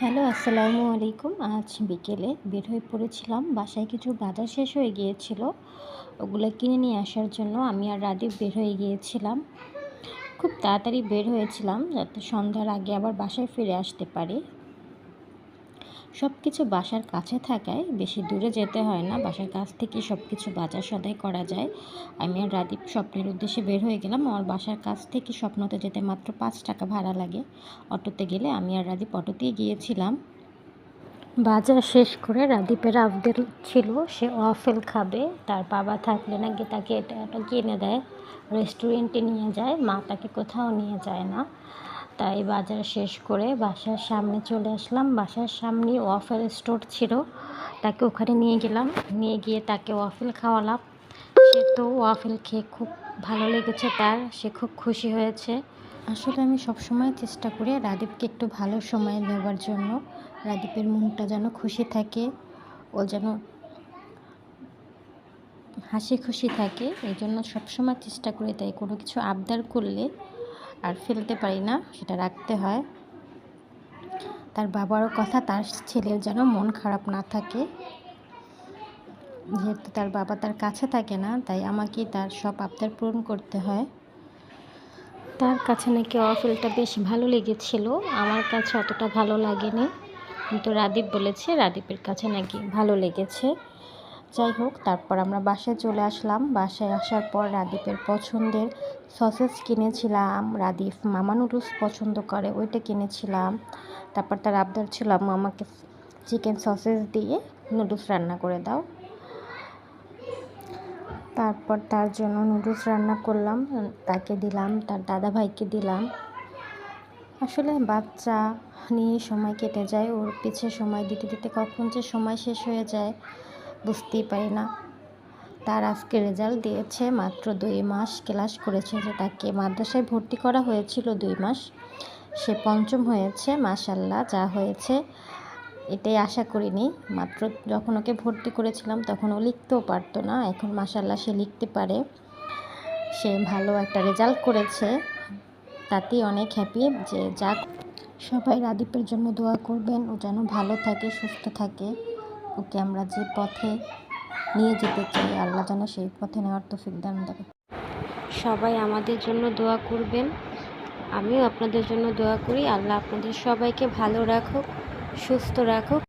Hello, আসসালামু আলাইকুম। আজ বিকেলে বের হয়ে পড়েছিলাম। বাসায় কিছু বাজার শেষ হয়ে গিয়েছিল। ওগুলো কিনে নিয়ে আসার জন্য আমি আর রাদীপ বের হয়ে গিয়েছিলাম। খুব তাড়াতাড়ি বের হয়েছিলাম যাতে সন্ধ্যার আগে আবার বাসায় ফিরে আসতে পারি। সব কিছু বাসার কাছে থাকায় বেশি দূরে যেতে হয় না। বাসার কাছ থেকে সব কিছু বাজার সদাই করা যায়। আমি আর রাদীপ স্বপ্নের উদ্দেশ্যে বের হয়ে গেলাম। আমার বাসার কাছ থেকে স্বপ্নতে যেতে মাত্র পাঁচ টাকা ভাড়া লাগে। অটোতে গেলে আমি আর রাদীপ অটোতেই গিয়েছিলাম। বাজার শেষ করে রাদীপের আবদেল ছিল, সে ওয়াফেল খাবে। তার বাবা থাকলে নাকি তাকে এটা এটা কিনে দেয়। রেস্টুরেন্টে নিয়ে যায়, মা তাকে কোথাও নিয়ে যায় না। তাই বাজার শেষ করে বাসার সামনে চলে আসলাম। বাসার সামনে ওয়াফেল স্টোর ছিল, তাকে ওখানে নিয়ে গেলাম। নিয়ে গিয়ে তাকে ওয়াফেল খাওয়ালাম। সে তো ওয়াফেল খেয়ে খুব ভালো লেগেছে তার, সে খুব খুশি হয়েছে। আসলে আমি সবসময় চেষ্টা করি রাদীপকে একটু ভালো সময় দেওয়ার জন্য। রাদীপের মনটা যেন খুশি থাকে, ও যেন হাসি খুশি থাকে, এই জন্য সবসময় চেষ্টা করি তাই কোনো কিছু আবদার করলে আর ফেলতে পারি না, সেটা রাখতে হয়। তার বাবারও কথা, তার ছেলের যেন মন খারাপ না থাকে। যেহেতু তার বাবা তার কাছে থাকে না, তাই আমাকে তার সব আবদার পূরণ করতে হয়। তার কাছে নাকি অফেলটা বেশ ভালো লেগেছিল, আমার কাছে অতটা ভালো লাগেনি। কিন্তু রাদীপ বলেছে, রাদীপের কাছে নাকি ভালো লেগেছে। যাই হোক, তারপর আমরা বাসায় চলে আসলাম। বাসায় আসার পর রাদীপের পছন্দের সসেস কিনেছিলাম। রাদীপ মামা নুডলস পছন্দ করে, ওইটা কিনেছিলাম। তারপর তার আবদার ছিল মামাকে চিকেন সসেস দিয়ে নুডলস রান্না করে দাও। তারপর তার জন্য নুডলস রান্না করলাম, তাকে দিলাম, তার দাদা ভাইকে দিলাম। আসলে বাচ্চা নিয়ে সময় কেটে যায়, ওর পিছে সময় দিতে দিতে কখন যে সময় শেষ হয়ে যায় বুঝতেই পারি না। তার আজকে রেজাল্ট দিয়েছে মাত্র দুই মাস ক্লাস করেছে যে তাকে মাদ্রাসায় ভর্তি করা হয়েছিল দুই মাস। সে পঞ্চম হয়েছে মাসাল্লাহ যা হয়েছে এটাই আশা করিনি। মাত্র যখন ওকে ভর্তি করেছিলাম তখন ও লিখতেও পারতো না, এখন মাসাল্লাহ সে লিখতে পারে। সে ভালো একটা রেজাল্ট করেছে, তাতেই অনেক হ্যাপি যে যাক, সবাই রাদীপের জন্য দোয়া করবেন, ও যেন ভালো থাকে, সুস্থ থাকে। ওকে আমরা যে পথে নিয়ে যেতে চাই, আল্লাহ যেন সেই পথে নেওয়ার তৌফিক দান দেবে সবাই আমাদের জন্য দোয়া করবেন। আমিও আপনাদের জন্য দোয়া করি। আল্লাহ আপনাদের সবাইকে ভালো রাখুক, সুস্থ রাখুক।